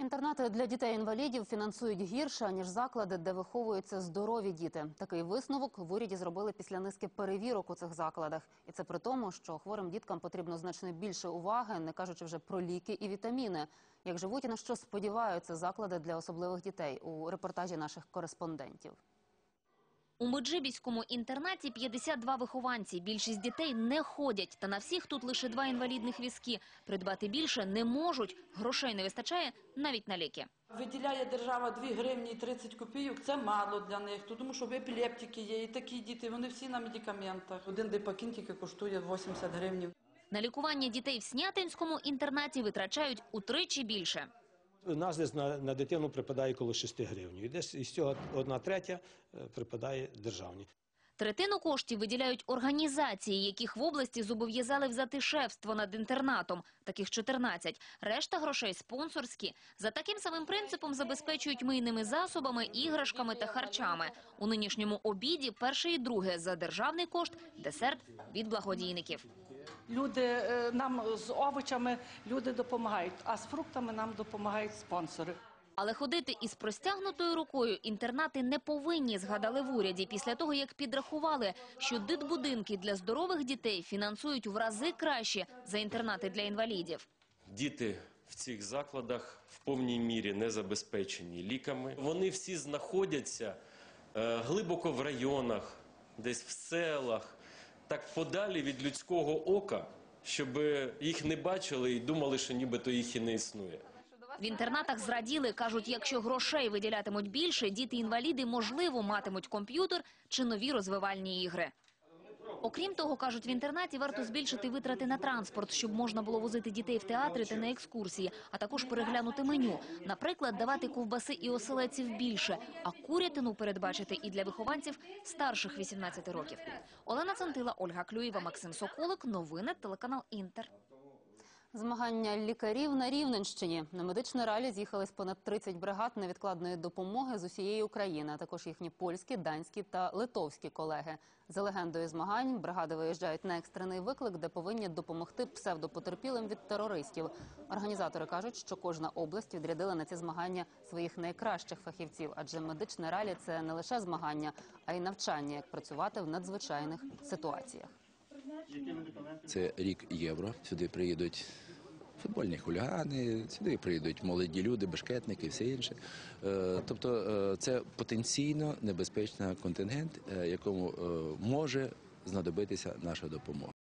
Інтернати для дітей-інвалідів фінансують гірше, ніж заклади, де виховуються здорові діти. Такий висновок в уряді зробили після низки перевірок у цих закладах. І це при тому, що хворим діткам потрібно значно більше уваги, не кажучи вже про ліки і вітаміни. Як живуть і на що сподіваються заклади для особливих дітей у репортажі наших кореспондентів. У Меджибіському інтернаті 52 вихованці. Більшість дітей не ходять, та на всіх тут лише два інвалідних візки. Придбати більше не можуть, грошей не вистачає навіть на ліки. Виділяє держава 2 гривні і 30 копійок, це мало для них, тому що епілептики є, і такі діти, вони всі на медикаментах. Один депакін тільки коштує 80 гривень. На лікування дітей в Снятинському інтернаті витрачають утричі більше. У на, на дитину припадає коло 6 гривень. І десь із цього одна третя е, припадає державні. Третину коштів виділяють організації, яких в області зобов'язали взяти шефство над інтернатом. Таких 14. Решта грошей спонсорські. За таким самим принципом забезпечують мийними засобами, іграшками та харчами. У нинішньому обіді перше і друге за державний кошт, десерт від благодійників. Люди е, нам з овочами люди допомагають, а з фруктами нам допомагають спонсори. Але ходити із простягнутою рукою інтернати не повинні, згадали в уряді, після того, як підрахували, що дитбудинки для здорових дітей фінансують в рази краще за інтернати для інвалідів. Діти в цих закладах в повній мірі не забезпечені ліками. Вони всі знаходяться е, глибоко в районах, десь в селах, так подалі від людського ока, щоб їх не бачили і думали, що нібито їх і не існує. В інтернатах зраділи, кажуть, якщо грошей виділятимуть більше, діти-інваліди, можливо, матимуть комп'ютер чи нові розвивальні ігри. Окрім того, кажуть, в інтернаті варто збільшити витрати на транспорт, щоб можна було возити дітей в театри та на екскурсії, а також переглянути меню. Наприклад, давати ковбаси і оселедців більше, а курятину передбачити і для вихованців старших 18 років. Олена Центила, Ольга Клюєва, Максим Соколик. Новини телеканал Інтер. Змагання лікарів на Рівненщині. На медичне ралі з'їхались понад 30 бригад невідкладної допомоги з усієї України, а також їхні польські, данські та литовські колеги. За легендою змагань бригади виїжджають на екстрений виклик, де повинні допомогти псевдопотерпілим від терористів. Організатори кажуть, що кожна область відрядила на ці змагання своїх найкращих фахівців, адже медичне ралі це не лише змагання, а й навчання, як працювати в надзвичайних ситуаціях. Це рік євро. Сюди приїдуть футбольні хулігани, сюди приїдуть молоді люди, бешкетники, все інше. Е, Тобто е, це потенційно небезпечний контингент, е, якому може знадобитися наша допомога.